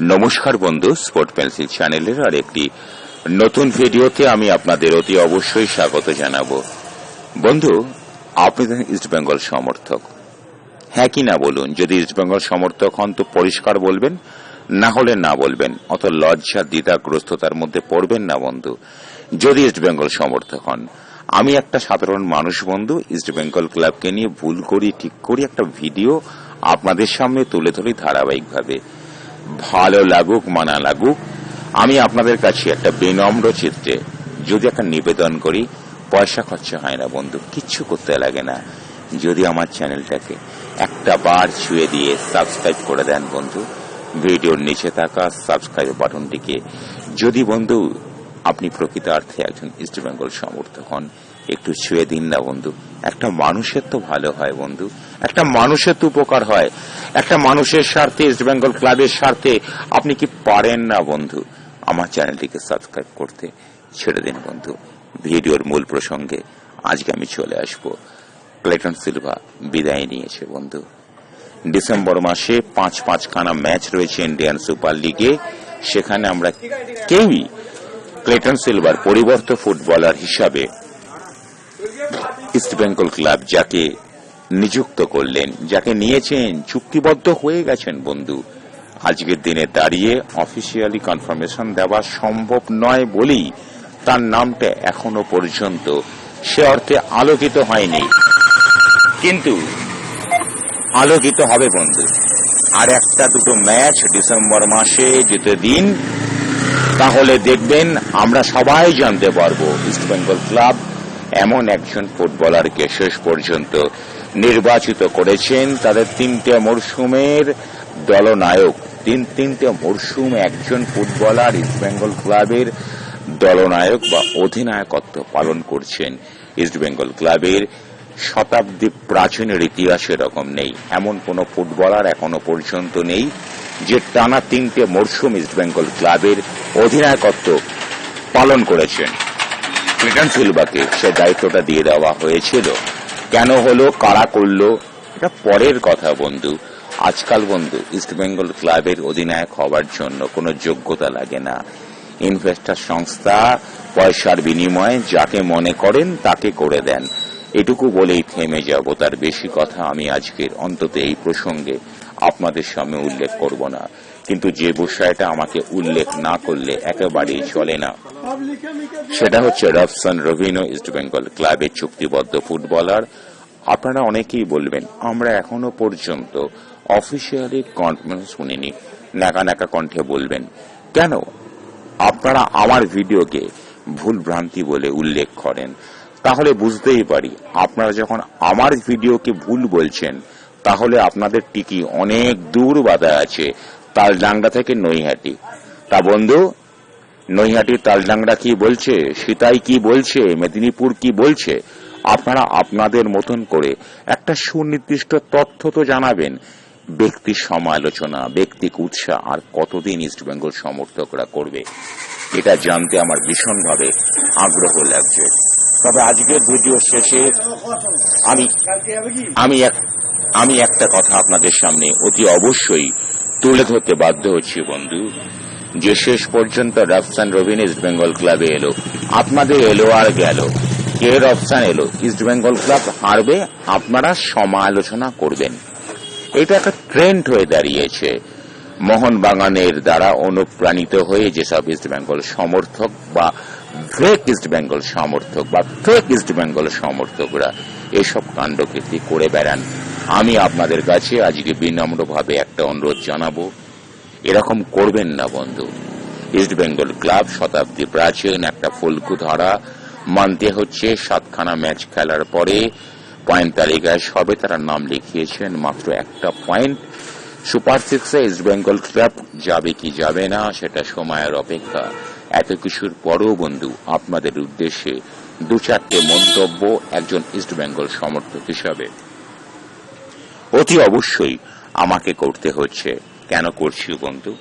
নমস্কার বন্ধু sport pencil চ্যানেলের আর একটি নতুন ভিডিওতে আমি আপনাদের অতি অবশ্যই স্বাগত জানাব। বন্ধু, আপনি তো ইস্ট বেঙ্গল সমর্থক। হ্যাঁ কি না বলুন, যদি ইস্ট বেঙ্গল সমর্থক হন তো পরিষ্কার বলবেন, না হলে না বলবেন, অত লজ্জা, দ্বিধাগ্রস্ততার মধ্যে পড়বেন না বন্ধু। যদি ইস্ট বেঙ্গল সমর্থক হন, আমি একটা সাধারণ মানুষ বন্ধু ইস্ট বেঙ্গল ক্লাবকে নিয়ে ভুল করি, ঠিক করি একটা ভিডিও আপনাদের সামনে তুলে ধরি ধারাবাহিকভাবে। ভালো লাগুক, মানা লাগুক, আমি আপনাদের কাছে একটা বিনম্র চিত্রে যদি একটা নিবেদন করি, পয়সা খরচা হয় না বন্ধু, কিচ্ছু করতে লাগে না। যদি আমার চ্যানেলটাকে একটা বার ছুঁয়ে দিয়ে সাবস্ক্রাইব করে দেন বন্ধু, ভিডিওর নিচে থাকা সাবস্ক্রাইব বাটনটিকে, যদি বন্ধু আপনি প্রকৃতার্থে একজন ইস্ট বেঙ্গল সমর্থক হন, একটু ছুঁয়ে দিন না বন্ধু। একটা মানুষের তো ভালো হয় বন্ধু। একটা মানুষের তো উপকার হয়। একটা মানুষের স্বার্থে ইস্ট বেঙ্গল ক্লাবের স্বার্থে আপনি কি পারেন না বন্ধু? আমার চ্যানেলটিকে সাবস্ক্রাইব করতে ছেড়ে দিন বন্ধু। ভিডিওর মূল প্রসঙ্গে আজকে আমি চলে আসব। ক্লেটন সিলভা বিদায় নিয়েছে বন্ধু। ডিসেম্বর মাসে পাঁচ পাঁচখানা ম্যাচ রয়েছে ইন্ডিয়ান সুপার লিগে। সেখানে আমরা কেউই ক্লেটন সিলভার পরিবর্ত ফুটবলার হিসাবে ইস্ট বেঙ্গল ক্লাব যাকে নিযুক্ত করলেন, যাকে নিয়েছেন, চুক্তিবদ্ধ হয়ে গেছেন বন্ধু। আজকের দিনে দাঁড়িয়ে অফিসিয়ালি কনফার্মেশন দেওয়া সম্ভব নয় বলেই তার নামটা এখনও পর্যন্ত সে অর্থে আলোকিত হয়নি। কিন্তু আলোকিত হবে বন্ধু। আর একটা দুটো ম্যাচ ডিসেম্বর মাসে যেতে দিন, তাহলে দেখবেন আমরা সবাই জানতে পারব ইস্ট বেঙ্গল ক্লাব এমন একজন ফুটবলারকে শেষ পর্যন্ত নির্বাচিত করেছেন তাদের তিনটে মরশুমের দলনায়ক, তিন, তিনটে মরশুম একজন ফুটবলার, ইস্ট বেঙ্গল ক্লাবের দলনায়ক বা অধিনায়কত্ব পালন করছেন। ইস্ট বেঙ্গল ক্লাবের শতাব্দী প্রাচীনের ইতিহাস এরকম নেই। এমন কোন ফুটবলার এখনও পর্যন্ত নেই যে টানা তিনটে মরশুম ইস্ট বেঙ্গল ক্লাবের অধিনায়কত্ব পালন করেছেন। ক্লিটন সিলভাকে সে দায়িত্বটা দিয়ে দেওয়া হয়েছিল। কেন হলো? কারা করল? এটা পরের কথা, বন্ধু। আজকাল, বন্ধু ইস্ট বেঙ্গল ক্লাবের অধিনায়ক হওয়ার জন্য কোনো যোগ্যতা লাগে না। ইনভেস্টার সংস্থা পয়সার বিনিময়ে যাকে মনে করেন তাকে করে দেন। এটুকু বলেই থেমে যাব। তার বেশি কথা আমি আজকের অন্তত এই প্রসঙ্গে আপনাদের সামনে উল্লেখ করব না। কিন্তু যে বিষয়টা আমাকে উল্লেখ না করলে একেবারেই চলে না। সেটা হচ্ছে রফসান রবিনো, ইস্ট বেঙ্গল ক্লাবের চুক্তিবদ্ধ ফুটবলার। আপনারা অনেকেই বলবেন, আমরা এখনও পর্যন্ত অফিসিয়ালি কনফারেন্স শুনিনি। নাকা নাকা কণ্ঠে বলবেন, কেন? আপনারা আমার ভিডিওকে ভুল ভ্রান্তি বলে উল্লেখ করেন। তাহলে বুঝতেই পারি, আপনারা যখন আমার ভিডিওকে ভুল বলছেন, তাহলে আপনাদের টিকি অনেক দূর বাধা আছে। তালডাংরা থেকে নৈহাটি। তা বন্ধু, নৈহাটির তালডাংরা কি বলছে? সীতাই কি বলছে? মেদিনীপুর কি বলছে? আপনারা আপনাদের মতন করে একটা সুনির্দিষ্ট তথ্য তো জানাবেন। ব্যক্তি সমালোচনা ব্যক্তিক উৎসাহ আর কতদিন ইস্টবেঙ্গল সমর্থকরা করবে, এটা জানতে আমার ভীষণভাবে আগ্রহ লাগছে। তবে আজকের ভিডিও শেষে আমি আমি এক আমি একটা কথা আপনাদের সামনে অতি অবশ্যই তুলে ধরতে বাধ্য হচ্ছি, বন্ধু। যে শেষ পর্যন্ত রফসান রবিন ইস্ট বেঙ্গল ক্লাবে এলো, আপনাদের এলো আর গেল। কে রফসান এলো? ইস্ট বেঙ্গল ক্লাব হারবে, আপনারা সমালোচনা করবেন। এটা একটা ট্রেন্ড হয়ে দাঁড়িয়েছে। মোহনবাগানের দ্বারা অনুপ্রাণিত হয়ে যেসব ইস্ট বেঙ্গল সমর্থক বা ফেক ইস্ট বেঙ্গল সমর্থক বা ফেক ইস্ট বেঙ্গল সমর্থকরা এসব কাণ্ডকীর্তি করে বেড়ান। আমি আপনাদের কাছে আজকে বিনম্রভাবে একটা অনুরোধ জানাব। এরকম করবেন না, বন্ধু। ইস্ট বেঙ্গল ক্লাব শতাব্দী প্রাচীন একটা ফুলকু ধারা মানতে হচ্ছে, সাতখানা ম্যাচ খেলার পরে পয়েন্ট তালিকায় সবে তারা নাম লিখিয়েছেন, মাত্র একটা পয়েন্ট। সুপার সিক্সে ইস্ট বেঙ্গল ক্লাব যাবে কি যাবে না, সেটা সময়ের অপেক্ষা। এত কিছুর পরও, বন্ধু, আপনাদের উদ্দেশ্যে দু চারটে মন্তব্য একজন ইস্ট বেঙ্গল সমর্থক হিসাবে। অতি অবশ্যই আমাকে করতে হচ্ছে। কেন করছি বন্ধু?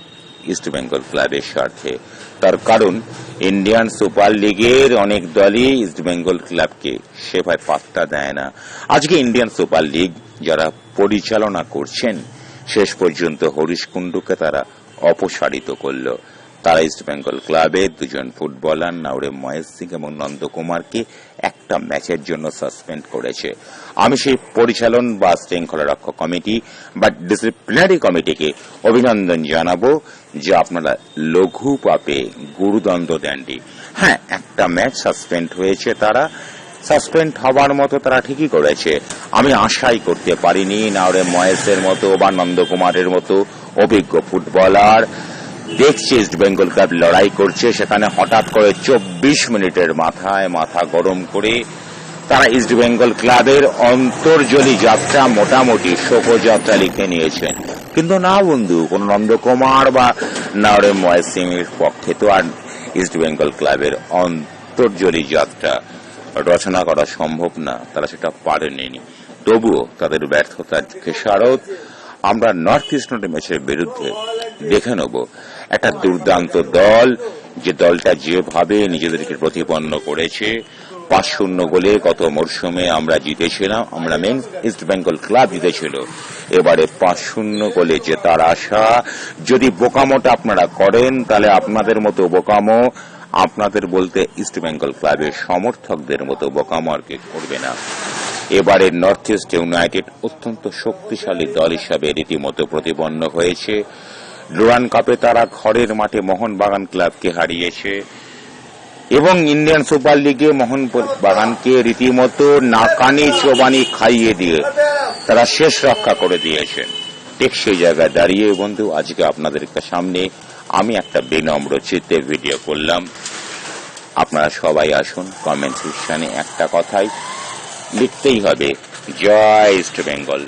ইস্ট বেঙ্গল ক্লাবের স্বার্থে। তার কারণ ইন্ডিয়ান সুপার লিগের অনেক দলই ইস্ট বেঙ্গল ক্লাবকে সেভাবে পাত্তা দেয় না। আজকে ইন্ডিয়ান সুপার লিগ যারা পরিচালনা করছেন, শেষ পর্যন্ত হরিশ কুণ্ডুকে তারা অপসারিত করল। তারা ইস্ট বেঙ্গল ক্লাবের দুজন ফুটবলার নাওরে মহেশ সিং এবং নন্দকুমারকে একটা ম্যাচের জন্য সাসপেন্ড করেছে। আমি সেই পরিচালন বা শৃঙ্খলা রক্ষা কমিটি বা ডিসিপ্লিনারি কমিটিকে অভিনন্দন জানাব যে আপনারা লঘু পাপে গুরুদণ্ড দেননি। হ্যাঁ একটা ম্যাচ সাসপেন্ড হয়েছে তারা। সাসপেন্ড হবার মতো তারা ঠিকই করেছে। আমি আশাই করতে পারিনি নাওরে মহেশের মতো বা নন্দকুমারের মতো অভিজ্ঞ ফুটবলার দেখছি ইস্ট বেঙ্গল ক্লাব লড়াই করছে। সেখানে হঠাৎ করে চব্বিশ মিনিটের মাথায় মাথা গরম করে তারা ইস্ট বেঙ্গল ক্লাবের অন্তর্জলী যাত্রা মোটামুটি শোকযাত্রা লিখে নিয়েছেন কিন্তু না বন্ধু, কোন নন্দকুমার বা নাওরে মহেশ সিং এর পক্ষে তো আর ইস্ট বেঙ্গল ক্লাবের অন্তর্জলী যাত্রা রচনা করা সম্ভব না। তারা সেটা পারেনি। তবুও তাদের ব্যর্থতার খেসারত আমরা নর্থ ইস্ট ম্যাচের বিরুদ্ধে দেখে নেব। একটা দুর্দান্ত দল, যে দলটা যেভাবে নিজেদেরকে প্রতিপন্ন করেছে, পাঁচ শূন্য গোলে গত মরশুমে আমরা জিতেছিলাম, আমরা মেন ইস্ট বেঙ্গল ক্লাব জিতেছিল। এবারে পাঁচ শূন্য গোলে জেতার আশা। যদি বোকামোটা আপনারা করেন, তাহলে আপনাদের মতো বোকামো, আপনাদের বলতে ইস্ট বেঙ্গল ক্লাবের সমর্থকদের মতো বোকামো আর কে করবে না। এবারে নর্থ ইস্ট ইউনাইটেড অত্যন্ত শক্তিশালী দল হিসাবে রীতিমতো প্রতিপন্ন হয়েছে। ডুরান কাপে তারা ঘরের মাঠে মোহনবাগান ক্লাবকে হারিয়েছে এবং ইন্ডিয়ান সুপার লিগে মোহন বাগানকে রীতিমতো নাকানি চোবানি খাইয়ে দিয়ে তারা শেষ রক্ষা করে দিয়েছেন। ঠিক সেই জায়গায় দাঁড়িয়ে বন্ধু, আজকে আপনাদের সামনে আমি একটা বিনম্র চিত্তে ভিডিও করলাম। আপনারা সবাই আসুন কমেন্ট সেকশনে একটা কথাই লিখতেই হবে, জয় ইস্ট বেঙ্গল.